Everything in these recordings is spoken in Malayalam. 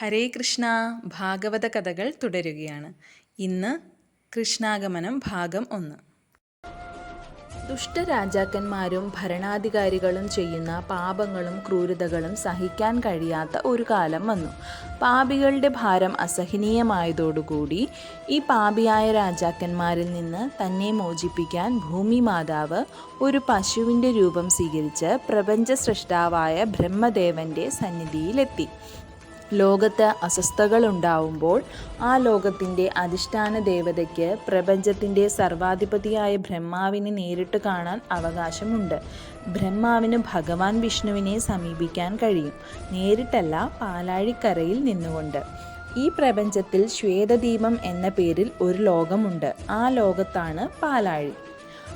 ഹരേ കൃഷ്ണ ഭാഗവത കഥകൾ തുടരുകയാണ്. ഇന്ന് കൃഷ്ണാഗമനം ഭാഗം ഒന്ന്. ദുഷ്ടരാജാക്കന്മാരും ഭരണാധികാരികളും ചെയ്യുന്ന പാപങ്ങളും ക്രൂരതകളും സഹിക്കാൻ കഴിയാത്ത ഒരു കാലം വന്നു. പാപികളുടെ ഭാരം അസഹനീയമായതോടുകൂടി ഈ പാപിയായ രാജാക്കന്മാരിൽ നിന്ന് തന്നെ മോചിപ്പിക്കാൻ ഭൂമി മാതാവ് ഒരു പശുവിന്റെ രൂപം സ്വീകരിച്ച് പ്രപഞ്ച സൃഷ്ടാവായ ബ്രഹ്മദേവന്റെ സന്നിധിയിലെത്തി. ലോകത്ത് അസ്വസ്ഥകളുണ്ടാവുമ്പോൾ ആ ലോകത്തിന്റെ അധിഷ്ഠാന ദേവതയ്ക്ക് പ്രപഞ്ചത്തിന്റെ സർവാധിപതിയായ ബ്രഹ്മാവിനെ നേരിട്ട് കാണാൻ അവകാശമുണ്ട്. ബ്രഹ്മാവിന് ഭഗവാൻ വിഷ്ണുവിനെ സമീപിക്കാൻ കഴിയും. നേരിട്ടല്ല പാലാഴിക്കരയിൽ നിന്നുകൊണ്ട്. ഈ പ്രപഞ്ചത്തിൽ ശ്വേതദീപം എന്ന പേരിൽ ഒരു ലോകമുണ്ട്. ആ ലോകത്താണ് പാലാഴി.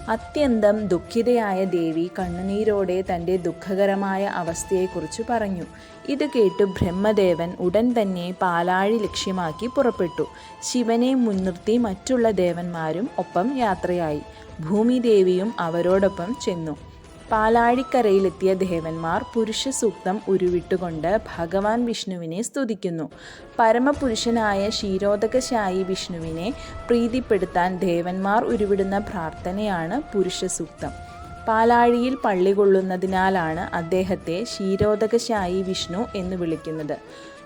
അത്യന്തം ദുഃഖിതയായ ദേവി കണ്ണുനീരോടെ തന്റെ ദുഃഖകരമായ അവസ്ഥയെക്കുറിച്ച് പറഞ്ഞു. ഇത് കേട്ട് ബ്രഹ്മദേവൻ ഉടൻ തന്നെ പാലാഴി ലക്ഷ്യമാക്കി പുറപ്പെട്ടു. ശിവനെ മുൻനിർത്തി മറ്റുള്ള ദേവന്മാരും ഒപ്പം യാത്രയായി. ഭൂമിദേവിയും അവരോടൊപ്പം ചെന്നു. പാലാഴിക്കരയിലെത്തിയ ദേവന്മാർ പുരുഷ സൂക്തം ഉരുവിട്ടുകൊണ്ട് ഭഗവാൻ വിഷ്ണുവിനെ സ്തുതിക്കുന്നു. പരമപുരുഷനായ ക്ഷീരോദകശായി വിഷ്ണുവിനെ പ്രീതിപ്പെടുത്താൻ ദേവന്മാർ ഉരുവിടുന്ന പ്രാർത്ഥനയാണ് പുരുഷ സൂക്തം. പാലാഴിയിൽ പള്ളി കൊള്ളുന്നതിനാലാണ് അദ്ദേഹത്തെ ക്ഷീരോദകശായി വിഷ്ണു എന്ന് വിളിക്കുന്നത്.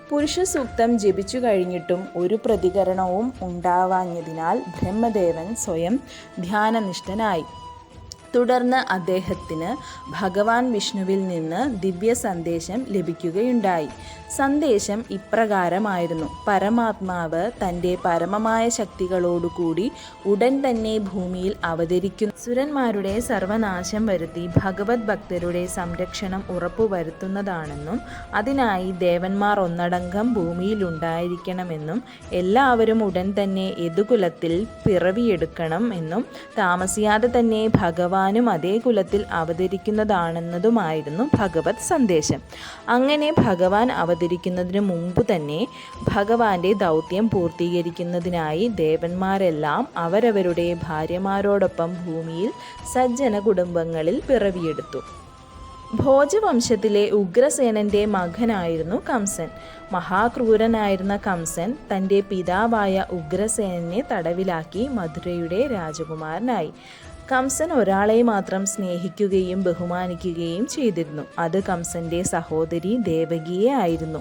പുരുഷ സൂക്തം ജപിച്ചു കഴിഞ്ഞിട്ടും ഒരു പ്രതികരണവും ഉണ്ടാവാഞ്ഞതിനാൽ ബ്രഹ്മദേവൻ സ്വയം ധ്യാനനിഷ്ഠനായി. തുടർന്ന് അദ്ദേഹത്തിന് ഭഗവാൻ വിഷ്ണുവിൽ നിന്ന് ദിവ്യ സന്ദേശം ലഭിക്കുകയുണ്ടായി. സന്ദേശം ഇപ്രകാരമായിരുന്നു. പരമാത്മാവ് തന്റെ പരമമായ ശക്തികളോടുകൂടി ഉടൻ തന്നെ ഭൂമിയിൽ അവതരിക്കുന്നു. സുരന്മാരുടെ സർവനാശം വരുത്തി ഭഗവത് ഭക്തരുടെ സംരക്ഷണം ഉറപ്പുവരുത്തുന്നതാണെന്നും അതിനായി ദേവന്മാർ ഒന്നടങ്കം ഭൂമിയിൽ ഉണ്ടായിരിക്കണമെന്നും എല്ലാവരും ഉടൻ തന്നെ യദുകുലത്തിൽ പിറവിയെടുക്കണം എന്നും താമസിയാതെ തന്നെ ഭഗവാനും അതേ കുലത്തിൽ അവതരിക്കുന്നതാണെന്നതുമായിരുന്നു ഭഗവത് സന്ദേശം. അങ്ങനെ ഭഗവാൻ അവതരിക്കുന്നതിന് മുമ്പ് തന്നെ ഭഗവാന്റെ ദൗത്യം പൂർത്തീകരിക്കുന്നതിനായി ദേവന്മാരെല്ലാം അവരവരുടെ ഭാര്യമാരോടൊപ്പം ഭൂമിയിൽ സജ്ജന കുടുംബങ്ങളിൽ പിറവിയെടുത്തു. ഭോജവംശത്തിലെ ഉഗ്രസേനന്റെ മകനായിരുന്നു കംസൻ. മഹാക്രൂരനായിരുന്ന കംസൻ തന്റെ പിതാവായ ഉഗ്രസേനനെ തടവിലാക്കി മധുരയുടെ രാജകുമാരനായി. കംസൻ ഒരാളെ മാത്രം സ്നേഹിക്കുകയും ബഹുമാനിക്കുകയും ചെയ്തിരുന്നു. അത് കംസന്റെ സഹോദരി ദേവകിയെ ആയിരുന്നു.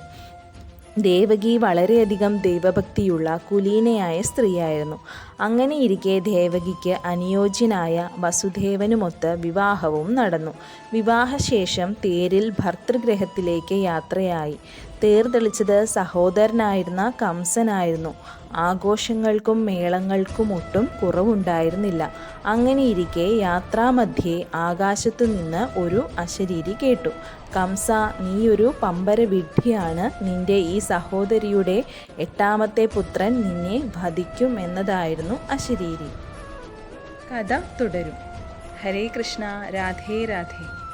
ദേവകി വളരെയധികം ദൈവഭക്തിയുള്ള കുലീനയായ സ്ത്രീയായിരുന്നു. അങ്ങനെയിരിക്കെ ദേവകിക്ക് അനുയോജ്യനായ വസുദേവനുമൊത്ത് വിവാഹവും നടന്നു. വിവാഹശേഷം തേരിൽ ഭർതൃഗ്രഹത്തിലേക്ക് യാത്രയായി. തേർ തെളിച്ചത് സഹോദരനായിരുന്ന കംസനായിരുന്നു. ആഘോഷങ്ങൾക്കും മേളങ്ങൾക്കും ഒട്ടും കുറവുണ്ടായിരുന്നില്ല. അങ്ങനെയിരിക്കെ യാത്രാമധ്യേ ആകാശത്തു നിന്ന് ഒരു അശരീരി കേട്ടു. കംസ നീയൊരു പമ്പര വിഡ്ഢിയാണ് നിന്റെ ഈ സഹോദരിയുടെ എട്ടാമത്തെ പുത്രൻ നിന്നെ വധിക്കും എന്നതായിരുന്നു. അശരീരി. കഥ തുടരും. ഹരേ കൃഷ്ണ രാധേ രാധേ.